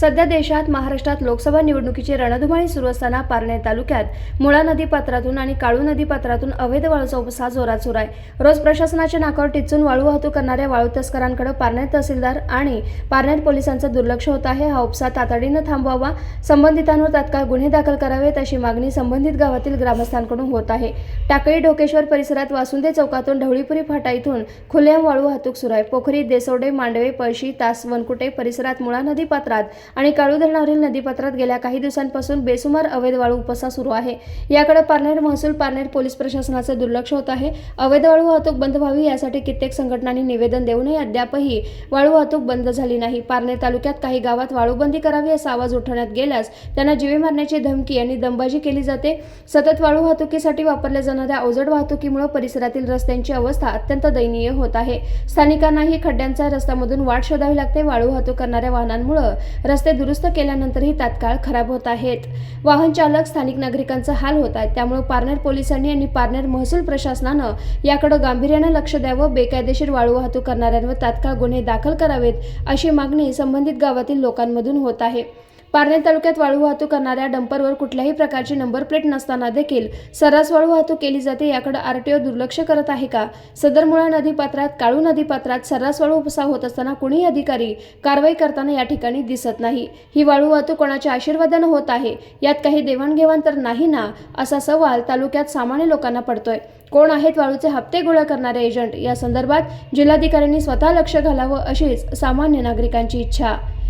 सध्या देशात महाराष्ट्रात लोकसभा निवडणुकीची रणधुमाळी सुरू असताना पारणे तालुक्यात मुळा नदी पात्रातून आणि काळू नदी पात्रातून अवैध वाळूचा उपसा जोरात सुरू आहे. रोज प्रशासनाच्या नाकावर टिचून वाळू वाहतूक करणाऱ्या वाळू तस्करांकडे पारनेर तहसीलदार आणि पारनेर पोलिसांचं दुर्लक्ष होत आहे. हा उपसा तातडीनं थांबवावा संबंधितांवर तात्काळ गुन्हे दाखल करावेत अशी मागणी संबंधित गावातील ग्रामस्थांकडून होत आहे. टाकळी ढोकेश्वर परिसरात वासुंदे चौकातून ढवळीपुरी फाटा इथून खुलेआम वाळू वाहतूक सुरू आहे. पोखरी देसवडे मांडवे पळशी तास वनकुटे परिसरात मुळा नदी पात्रात आणि काळू धरणावरील नदीपात्रात गेल्या काही दिवसांपासून बेसुमार अवैध वाळू उपसा सुरू आहे. याकडे पारनेर महसूल पारनेर पोलीस प्रशासनाचं दुर्लक्ष होत आहे. अवैध वाळू वाहतूक बंद व्हावी यासाठी कित्येक संघटनांनी निवेदन देऊनही अद्यापही वाळू वाहतूक बंद झाली नाही. पारनेर तालुक्यात काही गावात वाळूबंदी करावी असा आवाज उठवण्यात गेल्यास त्यांना जीवे मारण्याची धमकी आणि दंबाजी केली जाते. सतत वाळू वाहतुकीसाठी वापरल्या जाणाऱ्या अवजड वाहतुकीमुळे परिसरातील रस्त्यांची अवस्था अत्यंत दयनीय होत आहे. स्थानिकांनाही खड्ड्यांचा रस्त्यामधून वाट शोधावी लागते. वाळू वाहतूक करणाऱ्या वाहनांमुळे रस्ते दुरुस्त केल्यानंतरही तात्काळ खराब होत आहेत. वाहन चालक स्थानिक नागरिकांचा हाल होत आहे. त्यामुळे पारनेर पोलिसांनी आणि पारनेर महसूल प्रशासनानं याकडे गांभीर्यानं लक्ष द्यावं बेकायदेशीर वाळू वाहतूक करणाऱ्यांवर तात्काळ गुन्हे दाखल करावेत अशी मागणी संबंधित गावातील लोकांमधून होत आहे. पारनेर तालुक्यात वाळू वाहतूक करणाऱ्या डंपरवर कुठल्याही प्रकारची नंबर प्लेट नसताना देखील सर्रास वाळू वाहतूक केली जाते याकडे आरटीओ दुर्लक्ष करत आहे का? सदर मुळा नदीपात्रात काळू नदीपात्रात सर्रास वाळू उपसा होत असताना कुणीही अधिकारी कारवाई करताना या ठिकाणी दिसत नाही. ही वाळू वाहतूक कोणाच्या आशीर्वादानं होत आहे? यात काही देवाणघेवाण तर नाही ना? असा सवाल तालुक्यात सामान्य लोकांना पडतोय. कोण आहेत वाळूचे हप्ते गोळा करणारे एजंट? या संदर्भात जिल्हाधिकाऱ्यांनी स्वतः लक्ष घालावं अशीच सामान्य नागरिकांची इच्छा.